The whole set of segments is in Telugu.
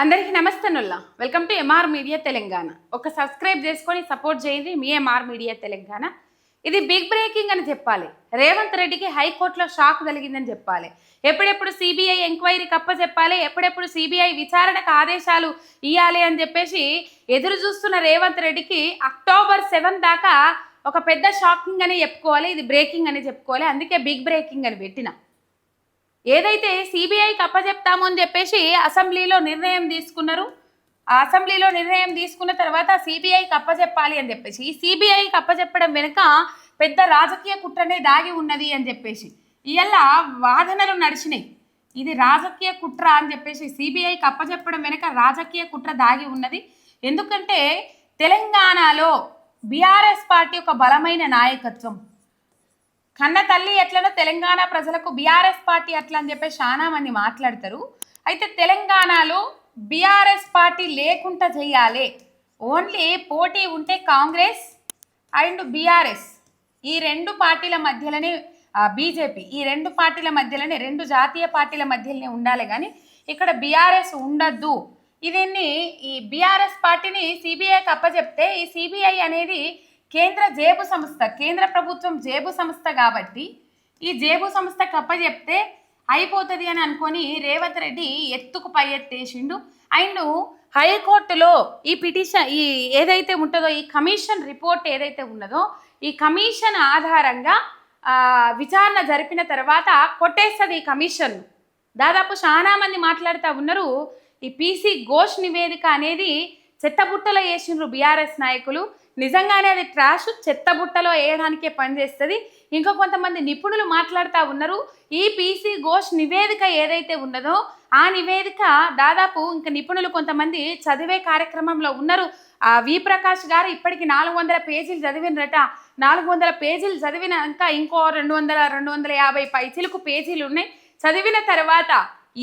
అందరికీ నమస్తనుల్లా welcome to MR media Telangana ఒక సబ్స్క్రైబ్ చేసుకొని సపోర్ట్ చేయండి. మీ ఎంఆర్ మీడియా తెలంగాణ ఇది బిగ్ బ్రేకింగ్ అని చెప్పాలి. రేవంత్ రెడ్డికి హైకోర్టులో షాక్ కలిగిందని చెప్పాలి. ఎప్పుడెప్పుడు సిబిఐ ఎంక్వైరీ కప్ప చెప్పాలి. ఎప్పుడెప్పుడు సిబిఐ విచారణకు ఆదేశాలు ఇవ్వాలి అని చెప్పేసి ఎదురు చూస్తున్న రేవంత్ రెడ్డికి అక్టోబర్ సెవెన్ దాకా ఒక పెద్ద షాకింగ్ అని చెప్పుకోవాలి. ఇది బ్రేకింగ్ అని చెప్పుకోవాలి. అందుకే బిగ్ బ్రేకింగ్ అని పెట్టిన. ఏదైతే సిబిఐకి అప్పచెప్తాము అని చెప్పేసి అసెంబ్లీలో నిర్ణయం తీసుకున్నారు. ఆ అసెంబ్లీలో నిర్ణయం తీసుకున్న తర్వాత సిబిఐకి అప్పచెప్పాలి అని చెప్పేసి ఈ సిబిఐకి అప్పచెప్పడం వెనుక పెద్ద రాజకీయ కుట్రనే దాగి ఉన్నది అని చెప్పేసి ఇవల్ల వాదనలు నడిచినాయి. ఇది రాజకీయ కుట్ర అని చెప్పేసి సిబిఐకి అప్పచెప్పడం వెనుక రాజకీయ కుట్ర దాగి ఉన్నది. ఎందుకంటే తెలంగాణలో బీఆర్ఎస్ పార్టీ ఒక బలమైన నాయకత్వం. కన్న తల్లి ఎట్లనో తెలంగాణ ప్రజలకు బీఆర్ఎస్ పార్టీ అట్లా అని చెప్పి చాలా మంది మాట్లాడతారు. అయితే తెలంగాణలో బీఆర్ఎస్ పార్టీ లేకుండా చేయాలి. ఓన్లీ పోటీ ఉంటే కాంగ్రెస్ అండ్ బీఆర్ఎస్. ఈ రెండు పార్టీల మధ్యలోనే బీజేపీ. ఈ రెండు పార్టీల మధ్యలోనే రెండు జాతీయ పార్టీల మధ్యలోనే ఉండాలి కానీ ఇక్కడ బీఆర్ఎస్ ఉండద్దు. ఇదన్నీ ఈ బీఆర్ఎస్ పార్టీని సిబిఐకి అప్పచెప్తే ఈ సిబిఐ అనేది కేంద్ర జేబు సంస్థ కేంద్ర ప్రభుత్వం జేబు సంస్థ కాబట్టి ఈ జేబు సంస్థ కప్పజెప్తే అయిపోతుంది అని అనుకొని రేవంత్ రెడ్డి ఎత్తుకు పై ఎత్తేసిండు. అండ్ హైకోర్టులో ఈ పిటిషన్ ఈ ఏదైతే ఉంటుందో ఈ కమిషన్ రిపోర్ట్ ఏదైతే ఉన్నదో ఈ కమిషన్ ఆధారంగా విచారణ జరిపిన తర్వాత కొట్టేస్తుంది ఈ కమిషన్. దాదాపు చాలా మంది మాట్లాడుతూ ఉన్నారు. ఈ పీసీ ఘోష్ నివేదిక అనేది చెత్తబుట్టలో వేసిండ్రు బీఆర్ఎస్ నాయకులు. నిజంగానే అది ట్రాష్ చెత్తబుట్టలో వేయడానికే పనిచేస్తుంది. ఇంకా కొంతమంది నిపుణులు మాట్లాడుతూ ఉన్నారు. ఈ పీసీ ఘోష్ నివేదిక ఏదైతే ఉన్నదో ఆ నివేదిక దాదాపు ఇంకా నిపుణులు కొంతమంది చదివే కార్యక్రమంలో ఉన్నారు. ఆ వి ప్రకాష్ గారు ఇప్పటికి నాలుగు వందల పేజీలు చదివినరట నాలుగు వందల పేజీలు చదివినాక ఇంకో రెండు వందల రెండు వందల యాభై పైచీలకు పేజీలు ఉన్నాయి. చదివిన తర్వాత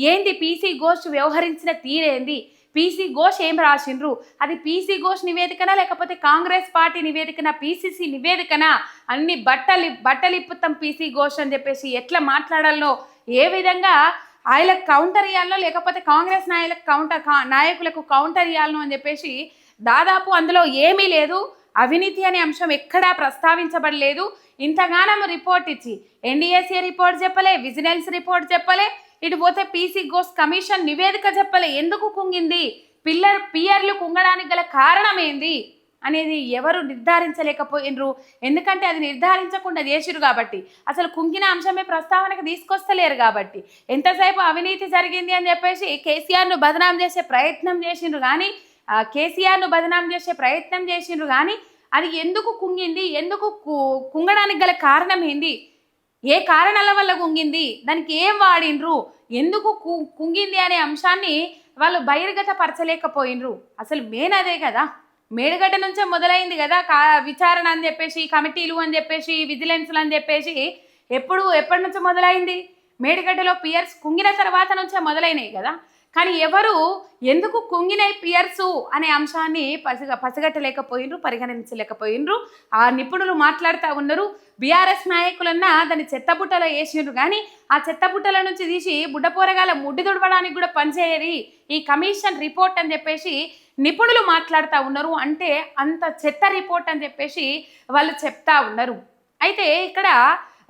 ఏంది పీసీ ఘోష్ వ్యవహరించిన తీరేంది? పీసీ ఘోష్ ఏం రాసిండ్రు? అది పీసీ ఘోష్ నివేదికనా? లేకపోతే కాంగ్రెస్ పార్టీ నివేదికన? పీసీసీ నివేదికనా? అన్ని బట్టలి బట్టలిప్పుతాం పీసీ ఘోష్ అని చెప్పేసి ఎట్లా మాట్లాడాలో? ఏ విధంగా ఆయనకు కౌంటర్ ఇవ్వాలనో లేకపోతే కాంగ్రెస్ నాయకులకు కౌంటర్ కా- నాయకులకు కౌంటర్ ఇవ్వాలనో అని చెప్పేసి దాదాపు అందులో ఏమీ లేదు. అవినీతి అనే అంశం ఎక్కడా ప్రస్తావించబడలేదు. ఇంతగానం రిపోర్ట్ ఇచ్చి ఎన్డీఏసీ రిపోర్ట్ చెప్పలే విజిలెన్స్ రిపోర్ట్ చెప్పలే ఇటు పోతే పీసీ గోస్ కమిషన్ నివేదిక చెప్పలే ఎందుకు కుంగింది? పిల్లర్ పియర్లు కుంగడానికి గల కారణం ఏంది అనేది ఎవరు నిర్ధారించలేకపోయినరు. ఎందుకంటే అది నిర్ధారించకుండా చేసిరు కాబట్టి. అసలు కుంగిన అంశమే ప్రస్తావనకు తీసుకొస్తలేరు కాబట్టి. ఎంతసేపు అవినీతి జరిగింది అని చెప్పేసి కేసీఆర్ను బదనాం చేసే ప్రయత్నం చేసిండ్రు కానీ కేసీఆర్ను బదనాం చేసే ప్రయత్నం చేసిండ్రు కానీ అది ఎందుకు కుంగింది? ఎందుకు కుంగడానికి గల కారణం ఏంది ఏ కారణాల వల్ల కుంగింది? దానికి ఏం వాడిండ్రు ఎందుకు కు- కుంగింది అనే అంశాన్ని వాళ్ళు బహిర్గతపరచలేకపోయినరు. అసలు మెయిన్ అదే కదా. మేడుగడ్డ నుంచే మొదలైంది కదా కా విచారణ అని చెప్పేసి కమిటీలు అని చెప్పేసి విజిలెన్స్లు అని చెప్పేసి ఎప్పుడు ఎప్పటి నుంచో మొదలైంది? మేడిగడ్డలో పియర్స్ కుంగిన తర్వాత నుంచే మొదలైనవి కదా. కానీ ఎవరు ఎందుకు కుంగినై పియర్సు అనే అంశాన్ని పసిగ పసిగట్టలేకపోయినరు పరిగణించలేకపోయినరు. ఆ నిపుణులు మాట్లాడుతూ ఉన్నారు. బీఆర్ఎస్ నాయకులన్నా దాన్ని చెత్తబుట్టలో వేసిండ్రు కానీ ఆ చెత్తబుట్టల నుంచి తీసి బుడ్డపోరగాల ముడ్డి తుడవడానికి కూడా పనిచేయది ఈ కమిషన్ రిపోర్ట్ అని చెప్పేసి నిపుణులు మాట్లాడుతూ ఉన్నారు. అంటే అంత చెత్త రిపోర్ట్ అని చెప్పేసి వాళ్ళు చెప్తా ఉన్నారు. అయితే ఇక్కడ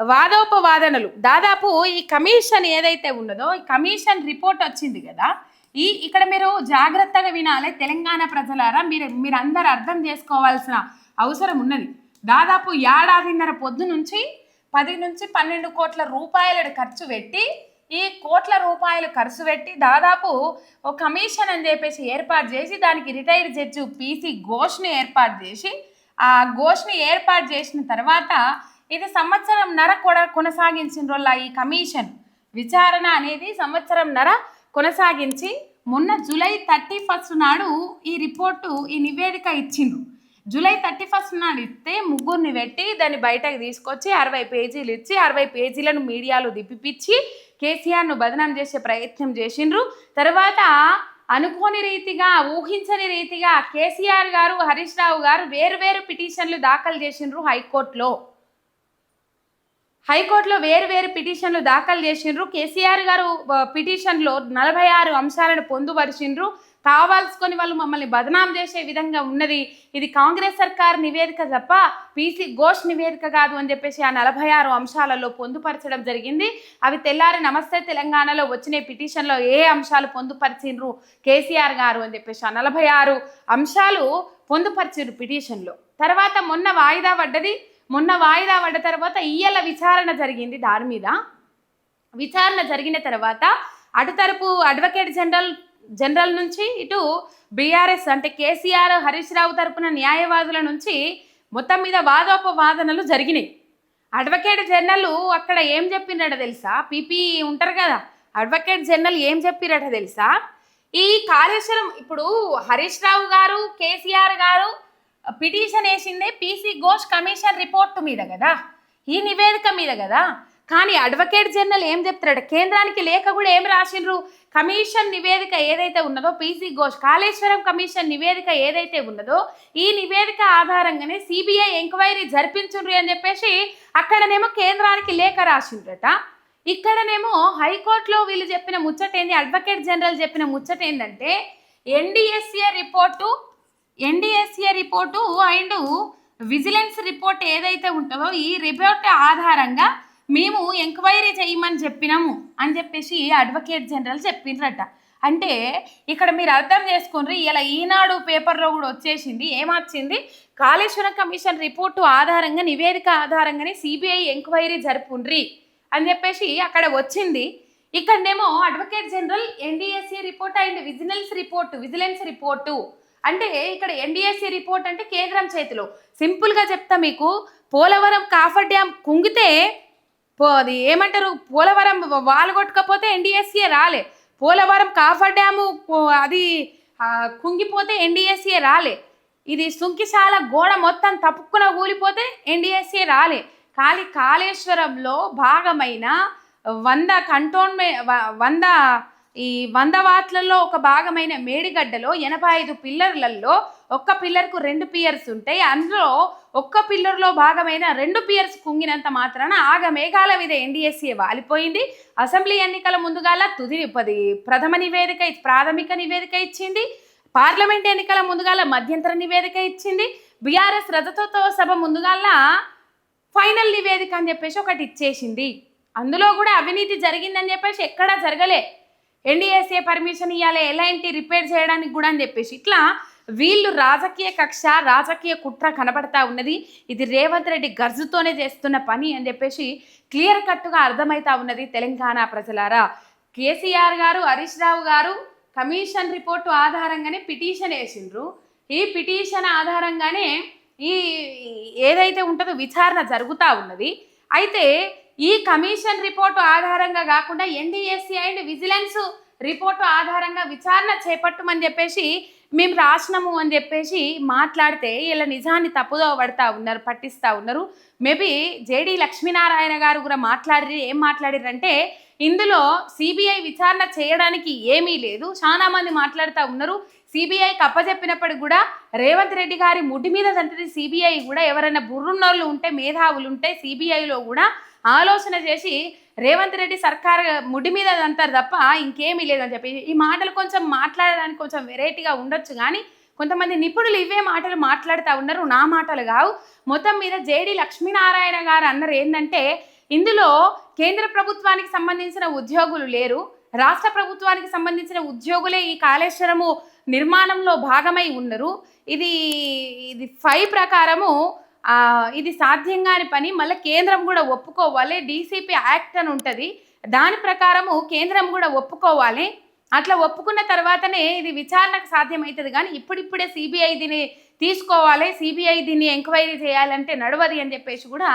వాదోపవాదనలు. దాదాపు ఈ కమిషన్ ఏదైతే ఉన్నదో ఈ కమిషన్ రిపోర్ట్ వచ్చింది కదా ఈ ఇక్కడ మీరు జాగ్రత్తగా వినాలి తెలంగాణ ప్రజలారా మీరు మీరు అందరు అర్థం చేసుకోవాల్సిన అవసరం ఉన్నది. దాదాపు ఏడాదిన్నర పొద్దు నుంచి పది నుంచి పన్నెండు కోట్ల రూపాయలను ఖర్చు పెట్టి ఈ కోట్ల రూపాయలు ఖర్చు పెట్టి దాదాపు ఒక కమిషన్ అని చెప్పేసి ఏర్పాటు చేసి దానికి రిటైర్డ్ జడ్జి పీసీ ఘోష్ని ఏర్పాటు చేసి ఆ ఘోష్ని ఏర్పాటు చేసిన తర్వాత ఇది సంవత్సరం నర కూడా కొనసాగించిన ఈ కమిషన్. విచారణ అనేది సంవత్సరం నర కొనసాగించి మొన్న జూలై థర్టీ ఫస్ట్ నాడు ఈ రిపోర్టు ఈ నివేదిక ఇచ్చిండ్రు. జూలై థర్టీ ఫస్ట్ నాడు ఇస్తే ముగ్గురిని పెట్టి దాన్ని బయటకు తీసుకొచ్చి అరవై పేజీలు ఇచ్చి అరవై పేజీలను మీడియాలో దిప్పిపిచ్చి కేసీఆర్ను బదనాం చేసే ప్రయత్నం చేసిండ్రు. తర్వాత అనుకోని రీతిగా ఊహించని రీతిగా కేసీఆర్ గారు హరీష్ రావు గారు వేరు వేరు పిటిషన్లు దాఖలు చేసిండ్రు హైకోర్టులో. హైకోర్టులో వేరు వేరు పిటిషన్లు దాఖలు చేసిండ్రు. కేసీఆర్ గారు పిటిషన్లో నలభై ఆరు అంశాలను పొందుపరిచిండ్రు. కావాల్సుకొని వాళ్ళు మమ్మల్ని బదనాం చేసే విధంగా ఉన్నది. ఇది కాంగ్రెస్ సర్కార్ నివేదిక తప్ప పీసీ ఘోష్ నివేదిక కాదు అని చెప్పేసి ఆ నలభై ఆరు అంశాలలో పొందుపరచడం జరిగింది. అవి తెల్లారి నమస్తే తెలంగాణలో వచ్చిన పిటిషన్లో ఏ అంశాలు పొందుపరిచిండ్రు కేసీఆర్ గారు అని చెప్పేసి ఆ నలభై ఆరు అంశాలు పొందుపరిచిండ్రు పిటిషన్లో. తర్వాత మొన్న వాయిదా పడ్డది మొన్న వాయిదా పడ్డ తర్వాత ఇయ్యల విచారణ జరిగింది దాని మీద. విచారణ జరిగిన తర్వాత అటు తరపు అడ్వకేట్ జనరల్ జనరల్ నుంచి ఇటు బీఆర్ఎస్ అంటే కేసీఆర్ హరీష్ రావు తరపున న్యాయవాదుల నుంచి మొత్తం మీద వాదోపవాదనలు జరిగినాయి. అడ్వకేట్ జనరల్ అక్కడ ఏం చెప్పిండట తెలుసా? పీపీ ఉంటారు కదా అడ్వకేట్ జనరల్ ఏం చెప్పిరట తెలుసా? ఈ కాళేశ్వరం ఇప్పుడు హరీష్ రావు గారు కేసీఆర్ గారు పిటిషన్ వేసిందే పీసీ ఘోష్ కమిషన్ రిపోర్ట్ మీద కదా? ఈ నివేదిక మీద కదా? కానీ అడ్వకేట్ జనరల్ ఏం చెప్తాడు కేంద్రానికి లేఖ కూడా ఏం రాసిండ్రు? కమిషన్ నివేదిక ఏదైతే ఉన్నదో పీసీ ఘోష్ కాళేశ్వరం కమిషన్ నివేదిక ఏదైతే ఉన్నదో ఈ నివేదిక ఆధారంగానే సిబిఐ ఎంక్వైరీ జరిపించుండ్రు అని చెప్పేసి అక్కడనేమో కేంద్రానికి లేఖ రాసిండ్రట. ఇక్కడనేమో హైకోర్టులో వీళ్ళు చెప్పిన ముచ్చట ఏంది అడ్వకేట్ జనరల్ చెప్పిన ముచ్చట ఏంటంటే NDSA report NDSA report and vigilance report ఏదైతే ఉంటుందో ఈ రిపోర్ట్ ఆధారంగా మేము ఎంక్వైరీ చేయమని చెప్పినాము అని చెప్పేసి అడ్వకేట్ జనరల్ చెప్పిండ్రట. అంటే ఇక్కడ మీరు అర్థం చేసుకోండి ఇలా ఈనాడు పేపర్లో కూడా వచ్చేసింది ఏమొచ్చింది? కాళేశ్వరం కమిషన్ రిపోర్టు ఆధారంగా నివేదిక ఆధారంగానే సిబిఐ ఎంక్వైరీ జరుపుండ్రి అని చెప్పేసి అక్కడ వచ్చింది. ఇక్కడనేమో advocate general NDSC report and vigilance report vigilance report అంటే ఇక్కడ ఎన్డీఎస్సీ రిపోర్ట్ అంటే కేంద్రం చేతిలో. సింపుల్గా చెప్తా మీకు పోలవరం కాఫర్ డ్యామ్ కుంగితే అది ఏమంటారు? పోలవరం వాళ్ళు కొట్టుకపోతే ఎన్డీఎస్సీ రాలే. పోలవరం కాఫర్ డ్యాము అది కుంగిపోతే ఎన్డీఎస్సీ రాలే. ఇది సుంకిశాల గోడ మొత్తం తప్పుకున కూలిపోతే ఎన్డీఎస్సీ రాలే. కాలి కాళేశ్వరంలో భాగమైన వంద కంటోన్మే వంద ఈ వంద వాట్లలో ఒక భాగమైన మేడిగడ్డలో ఎనభై ఐదు పిల్లర్లలో ఒక్క పిల్లర్కు రెండు పియర్స్ ఉంటాయి. అందులో ఒక్క పిల్లర్లో భాగమైన రెండు పియర్స్ కుంగినంత మాత్రాన ఆగ మేఘాల మీద ఎన్డీఎస్సీ వాలిపోయింది. అసెంబ్లీ ఎన్నికల ముందుగాల తుది పది ప్రథమ నివేదిక ప్రాథమిక నివేదిక ఇచ్చింది. పార్లమెంట్ ఎన్నికల ముందుగాల మధ్యంతర నివేదిక ఇచ్చింది. బీఆర్ఎస్ రజతోత్సవ సభ ముందుగాల ఫైనల్ నివేదిక అని చెప్పేసి ఒకటి ఇచ్చేసింది. అందులో కూడా అవినీతి జరిగిందని చెప్పేసి ఎక్కడా జరగలే. ఎన్డీఎస్ఏ పర్మిషన్ ఇవ్వాలి ఎలాంటి రిపేర్ చేయడానికి కూడా అని చెప్పేసి. ఇట్లా వీళ్ళు రాజకీయ కక్ష రాజకీయ కుట్ర కనబడతా ఉన్నది. ఇది రేవంత్ రెడ్డి గర్జుతోనే చేస్తున్న పని అని చెప్పేసి క్లియర్ కట్టుగా అర్థమవుతా ఉన్నది తెలంగాణ ప్రజలారా. కేసీఆర్ గారు హరీష్ రావు గారు కమిషన్ రిపోర్టు ఆధారంగానే పిటిషన్ వేసిండ్రు. ఈ పిటిషన్ ఆధారంగానే ఈ ఏదైతే ఉంటుందో విచారణ జరుగుతూ ఉన్నది. అయితే ఈ కమిషన్ రిపోర్టు ఆధారంగా కాకుండా ఎన్డీఎస్సీ అండ్ విజిలెన్స్ రిపోర్టు ఆధారంగా విచారణ చేపట్టమని చెప్పేసి మేము రాసినాము అని చెప్పేసి మాట్లాడితే ఇలా నిజాన్ని తప్పుదో పడతా ఉన్నారు పట్టిస్తూ ఉన్నారు. మేబీ జేడి లక్ష్మీనారాయణ గారు కూడా మాట్లాడి ఏం మాట్లాడారంటే ఇందులో సిబిఐ విచారణ చేయడానికి ఏమీ లేదు. చాలామంది మాట్లాడుతూ ఉన్నారు. సిబిఐకి అప్పచెప్పినప్పటికి కూడా రేవంత్ రెడ్డి గారి ముడి మీద తండ్రి సిబిఐ కూడా ఎవరైనా బుర్రున్నోళ్ళు ఉంటే మేధావులు ఉంటే సిబిఐలో కూడా ఆలోచన చేసి రేవంత్ రెడ్డి సర్కార్ ముడి మీద అంటారు తప్ప ఇంకేమీ లేదని చెప్పి. ఈ మాటలు కొంచెం మాట్లాడడానికి కొంచెం వెరైటీగా ఉండొచ్చు కానీ కొంతమంది నిపుణులు ఇవే మాటలు మాట్లాడుతూ ఉన్నారు నా మాటలు కావు. మొత్తం మీద జేడి లక్ష్మీనారాయణ గారు అన్నారు ఏంటంటే ఇందులో కేంద్ర ప్రభుత్వానికి సంబంధించిన ఉద్యోగులు లేరు. రాష్ట్ర ప్రభుత్వానికి సంబంధించిన ఉద్యోగులే ఈ కాళేశ్వరము నిర్మాణంలో భాగమై ఉన్నారు ఇది ఇది ఫైవ్ ప్రకారము ఇది సాధ్యం కాని పని. మళ్ళీ కేంద్రం కూడా ఒప్పుకోవాలి. డీసీపీ యాక్ట్ అని ఉంటుంది. దాని ప్రకారము కేంద్రం కూడా ఒప్పుకోవాలి. అట్లా ఒప్పుకున్న తర్వాతనే ఇది విచారణకు సాధ్యమవుతుంది కానీ ఇప్పుడిప్పుడే సిబిఐ దీన్ని తీసుకోవాలి. సిబిఐ దీన్ని ఎంక్వైరీ చేయాలంటే నడవది అని చెప్పేసి కూడా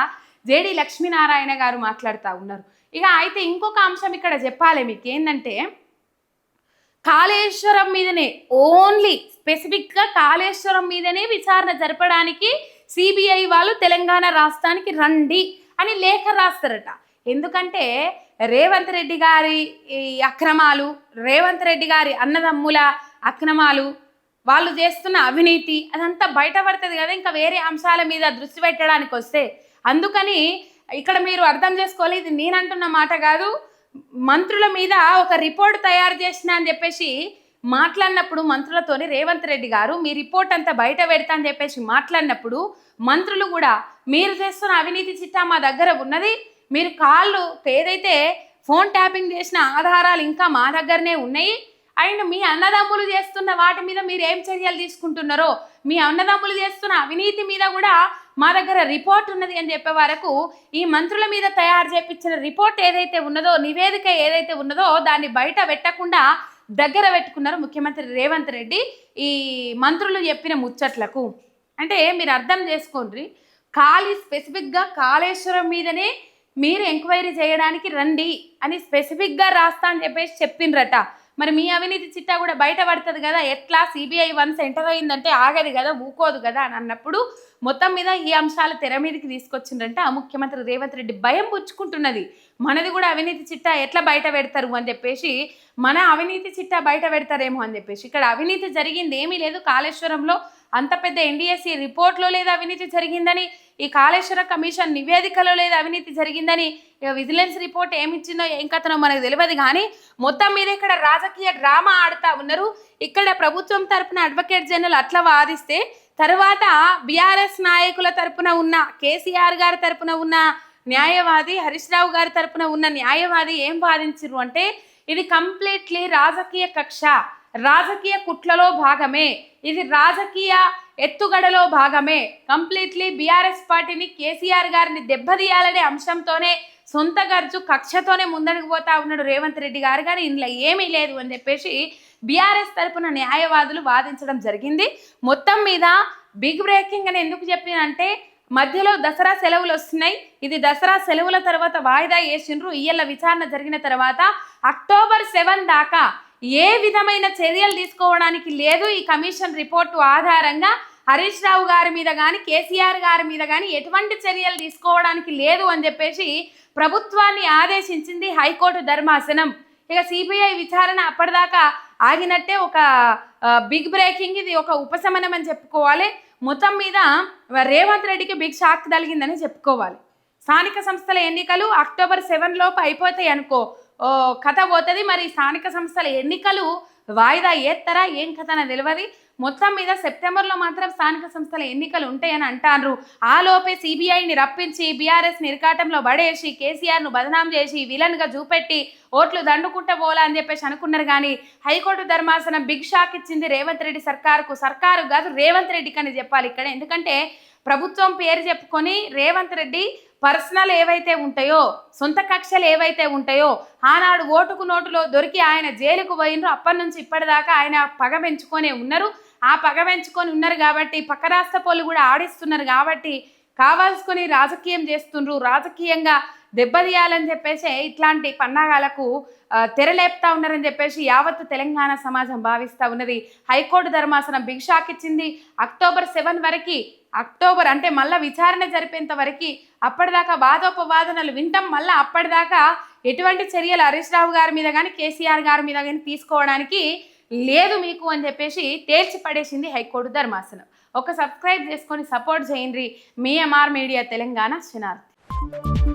జేడి లక్ష్మీనారాయణ గారు మాట్లాడుతూ ఉన్నారు. ఇక అయితే ఇంకొక అంశం ఇక్కడ చెప్పాలి మీకు ఏంటంటే కాళేశ్వరం మీదనే ఓన్లీ స్పెసిఫిక్గా కాళేశ్వరం మీదనే విచారణ జరపడానికి సిబిఐ వాళ్ళు తెలంగాణ రాష్ట్రానికి రండి అని లేఖ రాస్తారట. ఎందుకంటే రేవంత్ రెడ్డి గారి ఈ అక్రమాలు రేవంత్ రెడ్డి గారి అన్నదమ్ముల అక్రమాలు వాళ్ళు చేస్తున్న అవినీతి అదంతా బయటపడుతుంది కదా ఇంకా వేరే అంశాల మీద దృష్టి పెట్టడానికి వస్తే. అందుకని ఇక్కడ మీరు అర్థం చేసుకోవాలి ఇది నేనంటున్న మాట కాదు. మంత్రుల మీద ఒక రిపోర్ట్ తయారు చేసిన అని చెప్పేసి మాట్లాడినప్పుడు మంత్రులతోని రేవంత్ రెడ్డి గారు మీ రిపోర్ట్ అంతా బయట పెడతా అని చెప్పేసి మాట్లాడినప్పుడు మంత్రులు కూడా మీరు చేస్తున్న అవినీతి చిట్టా మా దగ్గర ఉన్నది. మీరు కాళ్ళు ఏదైతే ఫోన్ ట్యాపింగ్ చేసిన ఆధారాలు ఇంకా మా దగ్గరనే ఉన్నాయి. అండ్ మీ అన్నదమ్ములు చేస్తున్న వాటి మీద మీరు ఏం చర్యలు తీసుకుంటున్నారో మీ అన్నదమ్ములు చేస్తున్న అవినీతి మీద కూడా మా దగ్గర రిపోర్ట్ ఉన్నది అని చెప్పే వరకు ఈ మంత్రుల మీద తయారు చేపించిన రిపోర్ట్ ఏదైతే ఉన్నదో నివేదిక ఏదైతే ఉన్నదో దాన్ని బయట పెట్టకుండా దగ్గర పెట్టుకున్నారు ముఖ్యమంత్రి రేవంత్ రెడ్డి ఈ మంత్రులు చెప్పిన ముచ్చట్లకు. అంటే మీరు అర్థం చేసుకోండి ఖాళీ స్పెసిఫిక్గా కాళేశ్వరం మీదనే మీరు ఎంక్వైరీ చేయడానికి రండి అని స్పెసిఫిక్గా రాస్తా అని చెప్పేసి చెప్పిండ్రట. మరి మీ అవినీతి చిట్టా కూడా బయటపడుతుంది కదా? ఎట్లా? సిబిఐ వన్స్ ఎంటర్ అయిందంటే ఆగదు కదా ఊకోదు కదా అని అన్నప్పుడు మొత్తం మీద ఈ అంశాలు తెర మీదకి తీసుకొచ్చిండ్రంటే ఆ ముఖ్యమంత్రి రేవంత్ రెడ్డి భయం పుచ్చుకుంటున్నది. మనది కూడా అవినీతి చిట్టా ఎట్లా బయట పెడతారు అని చెప్పేసి మన అవినీతి చిట్టా బయట పెడతారేమో అని చెప్పేసి. ఇక్కడ అవినీతి జరిగింది ఏమీ లేదు. కాళేశ్వరంలో అంత పెద్ద ఎన్డీఎస్సీ రిపోర్ట్లో లేదు అవినీతి జరిగిందని. ఈ కాళేశ్వర కమిషన్ నివేదికలో లేదు అవినీతి జరిగిందని విజిలెన్స్ రిపోర్ట్ ఏమిచ్చిందో ఏం కథనో మనకు తెలియదు కానీ మొత్తం మీద ఇక్కడ రాజకీయ డ్రామా ఆడుతా ఉన్నారు. ఇక్కడ ప్రభుత్వం తరపున అడ్వకేట్ జనరల్ అట్లా వాదిస్తే తర్వాత బీఆర్ఎస్ నాయకుల తరపున ఉన్న కేసీఆర్ గారి తరపున ఉన్న న్యాయవాది హరీష్ రావు గారి తరపున ఉన్న న్యాయవాది ఏం వాదించరు అంటే ఇది కంప్లీట్లీ రాజకీయ కక్ష రాజకీయ కుట్లలో భాగమే. ఇది రాజకీయ ఎత్తుగడలో భాగమే. కంప్లీట్లీ బీఆర్ఎస్ పార్టీని కేసీఆర్ గారిని దెబ్బతీయాలనే అంశంతోనే సొంత ఖర్చు కక్షతోనే ముందడుగు పోతా ఉన్నాడు రేవంత్ రెడ్డి గారు. కానీ ఇందులో ఏమీ లేదు అని చెప్పేసి బీఆర్ఎస్ తరపున న్యాయవాదులు వాదించడం జరిగింది. మొత్తం మీద బిగ్ బ్రేకింగ్ అని ఎందుకు చెప్పినంటే మధ్యలో దసరా సెలవులు వస్తున్నాయి. ఇది దసరా సెలవుల తర్వాత వాయిదా వేసిండ్రు. ఇయ్యల విచారణ జరిగిన తర్వాత అక్టోబర్ సెవెన్ దాకా ఏ విధమైన చర్యలు తీసుకోవడానికి లేదు. ఈ కమిషన్ రిపోర్టు ఆధారంగా హరీష్ రావు గారి మీద కానీ కేసీఆర్ గారి మీద కానీ ఎటువంటి చర్యలు తీసుకోవడానికి లేదు అని చెప్పేసి ప్రభుత్వాన్ని ఆదేశించింది హైకోర్టు ధర్మాసనం. ఇక సిబిఐ విచారణ అప్పటిదాకా ఆగినట్టే ఒక బిగ్ బ్రేకింగ్ ఇది ఒక ఉపశమనం అని చెప్పుకోవాలి. మొత్తం మీద రేవంత్ రెడ్డికి బిగ్ షాక్ కలిగిందని చెప్పుకోవాలి. స్థానిక సంస్థల ఎన్నికలు అక్టోబర్ సెవెన్ లోపు అయిపోతాయి అనుకో కథ పోతుంది. మరి స్థానిక సంస్థల ఎన్నికలు వాయిదా ఏత్తరా? ఏం కథ అని తెలియదు మొత్తం మీద సెప్టెంబర్లో మాత్రం స్థానిక సంస్థల ఎన్నికలు ఉంటాయని అంటారు ఆ లోపే సిబిఐని రప్పించి బీఆర్ఎస్ నిర్కాటంలో పడేసి కేసీఆర్ను బదనాం చేసి విలన్గా చూపెట్టి ఓట్లు దండుకుంటే పోలా అని చెప్పేసి అనుకున్నారు కానీ హైకోర్టు ధర్మాసనం బిగ్ షాక్ ఇచ్చింది రేవంత్ రెడ్డి సర్కారుకు. సర్కారు కాదు రేవంత్ రెడ్డికి అని చెప్పాలి ఇక్కడ. ఎందుకంటే ప్రభుత్వం పేరు చెప్పుకొని రేవంత్ రెడ్డి పర్సనల్ ఏవైతే ఉంటాయో సొంత కక్షలు ఏవైతే ఉంటాయో ఆనాడు ఓటుకు నోటులో దొరికి ఆయన జైలుకు పోయినరు. అప్పటి నుంచి ఇప్పటిదాకా ఆయన పగ పెంచుకొనే ఉన్నారు. ఆ పగ పెంచుకొని ఉన్నారు కాబట్టి పక్క రాష్ట్ర పోలు కూడా ఆడిస్తున్నారు కాబట్టి కావాల్సుకొని రాజకీయం చేస్తుండ్రు. రాజకీయంగా దెబ్బతీయాలని చెప్పేసి ఇట్లాంటి పన్నాగాలకు తెరలేపుతా ఉన్నారని చెప్పేసి యావత్ తెలంగాణ సమాజం భావిస్తూ ఉన్నది. హైకోర్టు ధర్మాసనం బిగ్ షాక్ ఇచ్చింది అక్టోబర్ సెవెన్ వరకు అక్టోబర్ అంటే మళ్ళీ విచారణ జరిపేంత వరకు అప్పటిదాకా వాదోపవాదనలు వింటాం మళ్ళీ అప్పటిదాకా ఎటువంటి చర్యలు హరీష్ రావు గారి మీద కానీ కేసీఆర్ గారి మీద కానీ తీసుకోవడానికి లేదు మీకు అని చెప్పేసి తేల్చి పడేసింది హైకోర్టు ధర్మాసనం. ఒక సబ్స్క్రైబ్ చేసుకొని సపోర్ట్ చేయండి. మీఎంఆర్ మీడియా తెలంగాణ శనార్థి